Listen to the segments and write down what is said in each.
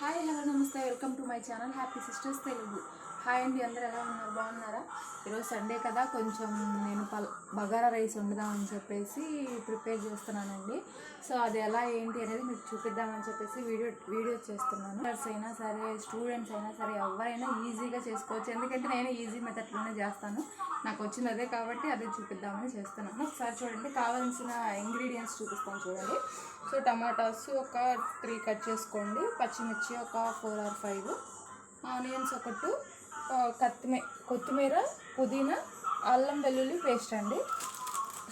Hi hello నమస్తే welcome to my channel happy sisters Telugu. Hi అండి అందరు ఎలా ఉన్నారు? బాగున్నారా? ఈరోజు సండే కదా కొంచెం నేను పల్ బగారా రైస్ వండుదామని చెప్పేసి ప్రిపేర్ చేస్తున్నానండి. సో అది ఎలా ఏంటి అనేది మీకు చూపిద్దామని చెప్పేసి వీడియో వీడియో చేస్తున్నాను. టీచర్స్ అయినా సరే స్టూడెంట్స్ అయినా సరే ఎవరైనా ఈజీగా చేసుకోవచ్చు. ఎందుకంటే నేను ఈజీ మెథడ్లోనే చేస్తాను. నాకు వచ్చింది అదే కాబట్టి అదే చూపిద్దామని చేస్తున్నాను. ఒకసారి చూడండి కావాల్సిన ఇంగ్రీడియంట్స్ చూపిస్తాను చూడండి. సో టమాటాస్ ఒక త్రీ కట్ చేసుకోండి. పచ్చిమిర్చి ఒక ఫోర్ ఆర్ ఫైవ్ ఆనియన్స్ ఒక టూ కొత్తిమీర కొత్తిమీర పుదీనా అల్లం వెల్లుల్లి పేస్ట్ అండి.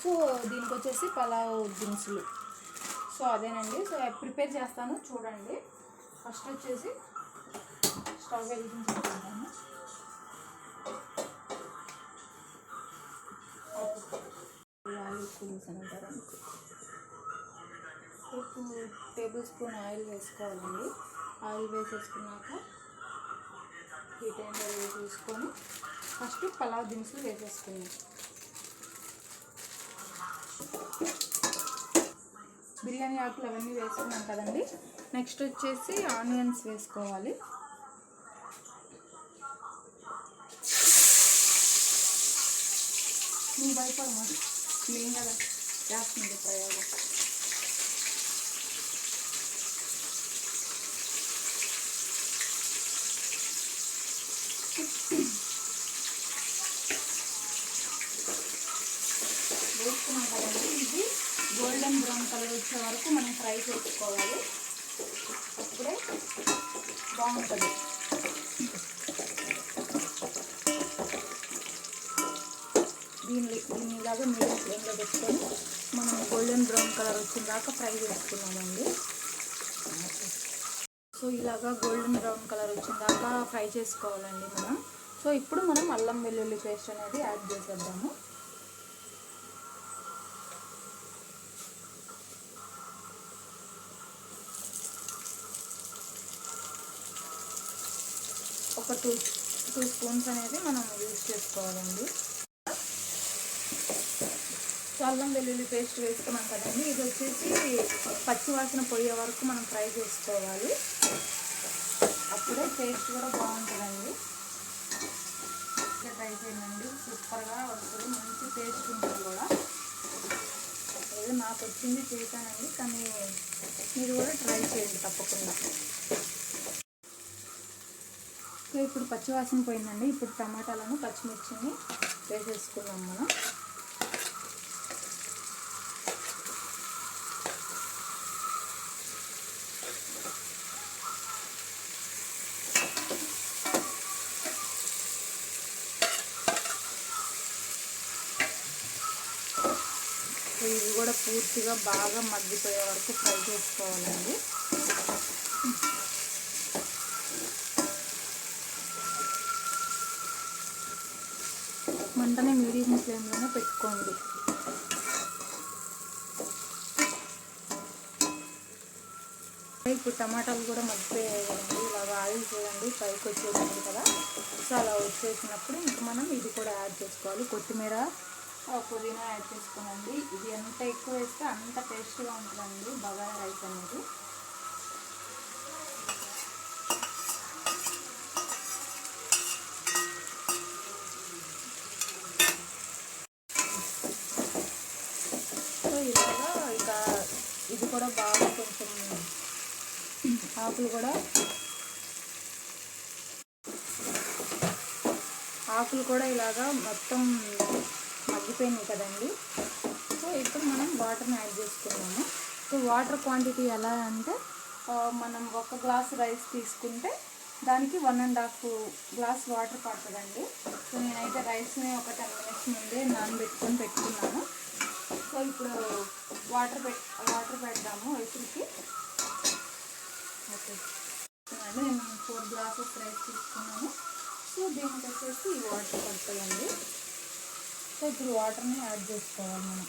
సో దీనికి వచ్చేసి పలావ్ దినుసులు. సో అదేనండి. సో ప్రిపేర్ చేస్తాను. చూడండి. ఫస్ట్ వచ్చేసి స్టవ్ వెలిగించుకుంటాను. ఆయిల్ కూల్స్ అంటారు టూ టేబుల్ స్పూన్ ఆయిల్ వేసుకోవాలండి. ఆయిల్ వేసేసుకున్నాక హీట్ అయిన తర్వాత తీసుకొని ఫస్ట్ పలావ్ దినుసులు వేసేసుకున్నాం బిర్యానీ ఆకులు అవన్నీ వేసుకున్నాం కదండి. నెక్స్ట్ వచ్చేసి ఆనియన్స్ వేసుకోవాలి. నువ్వు భయపడమా నేను కదా చేస్తుంది ప్రయోగం వేసుకున్నాం కదండి. ఇది గోల్డెన్ బ్రౌన్ కలర్ వచ్చే వరకు మనం ఫ్రై చేసుకోవాలి. అప్పుడే బాగుంటుంది. దీన్ని దీన్ని ఇలాగా మీడియం ఫ్లేమ్లో పెట్టుకొని మనం గోల్డెన్ బ్రౌన్ కలర్ వచ్చిన దాకా ఫ్రై చేసుకున్నామండి సో ఇలాగా గోల్డెన్ బ్రౌన్ కలర్ వచ్చిన దాకా ఫ్రై చేసుకోవాలండి మనం. సో ఇప్పుడు మనం అల్లం వెల్లుల్లి పేస్ట్ అనేది యాడ్ చేసేద్దాము. ఒక టూ టూ స్పూన్స్ అనేది మనం యూజ్ చేసుకోవాలండి. సో అల్లం వెల్లుల్లి పేస్ట్ వేసుకున్నాం కదండి. ఇది వచ్చేసి పచ్చివాసన పోయే వరకు మనం ఫ్రై చేసుకోవాలి. అప్పుడే టేస్ట్ కూడా బాగుంటుందండి. ట్రై చేయండి. సూపర్గా వస్తుంది. మంచి టేస్ట్ ఉంటుంది కూడా. ఏదో నాకు వచ్చింది చేశానండి కానీ మీరు కూడా ట్రై చేయండి తప్పకుండా. సో ఇప్పుడు పచ్చివాసన పోయిందండి. ఇప్పుడు టమాటాలను పచ్చిమిర్చిని వేసేసుకున్నాం మనం. ఇవి కూడా పూర్తిగా బాగా మగ్గిపోయే వరకు ఫ్రై చేసుకోవాలండి మంటనే మీడియం ఫ్లేమ్లోనే పెట్టుకోండి. ఇప్పుడు టమాటాలు కూడా మగ్గిపోయాయి ఇలాగ ఆయిల్ చూడండి పైకి వచ్చేసింది కదా. సో అలా వచ్చేసినప్పుడు ఇంక మనం ఇది కూడా యాడ్ చేసుకోవాలి. కొత్తిమీర పుదీనా యాడ్ చేసుకోనండి. ఇది ఎంత ఎక్కువ వేస్తే అంత టేస్ట్గా ఉంటుందండి బగారా రైస్ అనేది సో ఇలాగా ఇక ఇది కూడా బాగా కొంచెం ఆకులు కూడా. ఆకులు కూడా ఇలాగా మొత్తం మగ్గిపోయినాయి కదండి. సో ఇప్పుడు మనం వాటర్ని యాడ్ చేసుకున్నాము సో వాటర్ క్వాంటిటీ ఎలా అంటే మనం ఒక గ్లాస్ రైస్ తీసుకుంటే దానికి one and half glass water పడుతుందండి. సో నేనైతే రైస్ని ఒక టెన్ మినిట్స్ ముందే నానబెట్టుకొని పెట్టుకున్నాను. సో ఇప్పుడు వాటర్ పెట్ వాటర్ పెడదాము రైస్కి ఓకే. నేను ఫోర్ గ్లాసెస్ రైస్ తీసుకున్నాను. సో దీనికి వచ్చేసి వాటర్ పడుతుందండి సో ఇప్పుడు వాటర్ని యాడ్ చేసుకోవాలి మనం.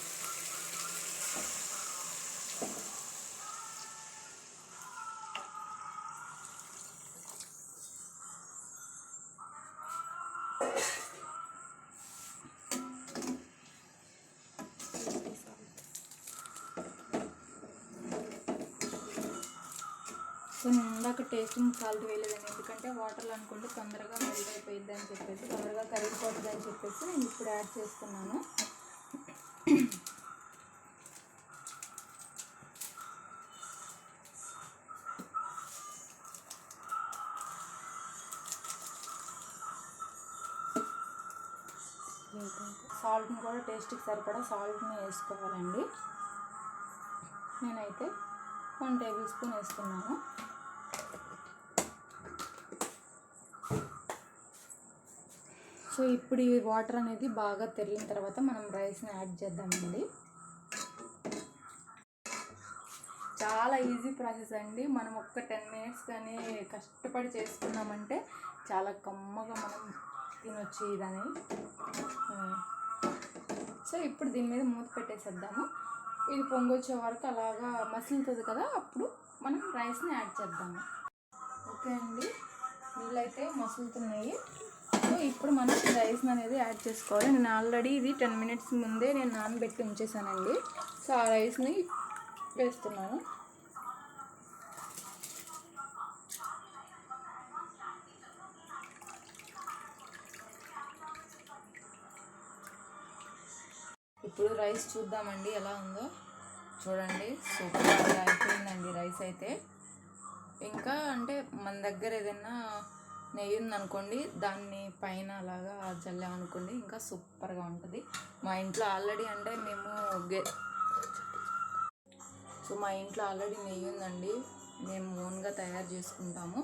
సో నేను ఇందాక టేస్టింగ్ సాల్ట్ వేయలేదండి. ఎందుకంటే వాటర్లో అనుకుంటే తొందరగా మెల్ట్ అయిపోయింది అని చెప్పేసి తొందరగా కరిగిపోతుంది అని చెప్పేసి నేను ఇప్పుడు యాడ్ చేస్తున్నాను. సాల్ట్ని కూడా టేస్ట్కి సరిపడా సాల్ట్ని వేసుకోవాలండి. నేనైతే వన్ టేబుల్ స్పూన్ వేసుకున్నాను. సో ఇప్పుడు ఈ వాటర్ అనేది బాగా తెరిగిన తర్వాత మనం రైస్ని యాడ్ చేద్దామండి. చాలా ఈజీ ప్రాసెస్ అండి. మనం ఒక్క టెన్ మినిట్స్ కానీ కష్టపడి చేసుకున్నామంటే చాలా కమ్మగా మనం తినొచ్చు ఇదని. సో ఇప్పుడు దీని మీద మూత పెట్టేసేద్దాము. ఇది పొంగొచ్చే వరకు అలాగా మసులుతుంది కదా అప్పుడు మనం రైస్ని యాడ్ చేద్దాము. ఓకే అండి. నీళ్ళైతే మసులుతున్నాయి. సో ఇప్పుడు మనం రైస్ అనేది యాడ్ చేసుకోవాలి. నేను ఆల్రెడీ ఇది టెన్ మినిట్స్ ముందే నేను నానబెట్టి ఉంచేసానండి. సో ఆ రైస్ని వేస్తున్నాను. ఇప్పుడు రైస్ చూద్దామండి ఎలా ఉందో. చూడండి సూపర్గా అయిపోయిందండి రైస్ అయితే. ఇంకా అంటే మన దగ్గర ఏదైనా నెయ్యి ఉందనుకోండి దాన్ని పైన అలాగా చల్లామనుకోండి ఇంకా సూపర్గా ఉంటుంది. మా ఇంట్లో ఆల్రెడీ అంటే మేము గె సో మా ఇంట్లో ఆల్రెడీ నెయ్యి ఉందండి మేము ఓన్గా తయారు చేసుకుంటాము.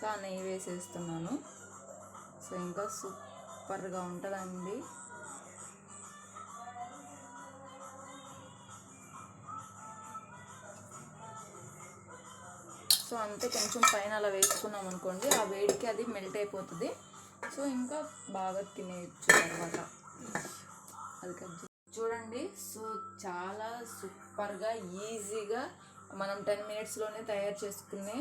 సో ఆ నెయ్యి వేసేస్తున్నాను. సో ఇంకా సూపర్గా ఉంటుందండి. సో అంతే కొంచెం పైన అలా వేసుకున్నాం అనుకోండి ఆ వేడికి అది మెల్ట్ అయిపోతుంది. సో ఇంకా బాగా తినేయచ్చు తర్వాత అది కట్ చూడండి సో చాలా సూపర్గా ఈజీగా మనం టెన్ మినిట్స్లోనే తయారు చేసుకునే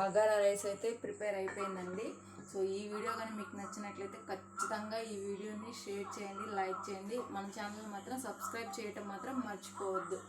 బగారా రైస్ అయితే ప్రిపేర్ అయిపోయిందండి. సో ఈ వీడియో కానీ మీకు నచ్చినట్లయితే ఖచ్చితంగా ఈ వీడియోని షేర్ చేయండి లైక్ చేయండి. మన ఛానల్ మాత్రం సబ్స్క్రైబ్ చేయటం మాత్రం మర్చిపోవద్దు.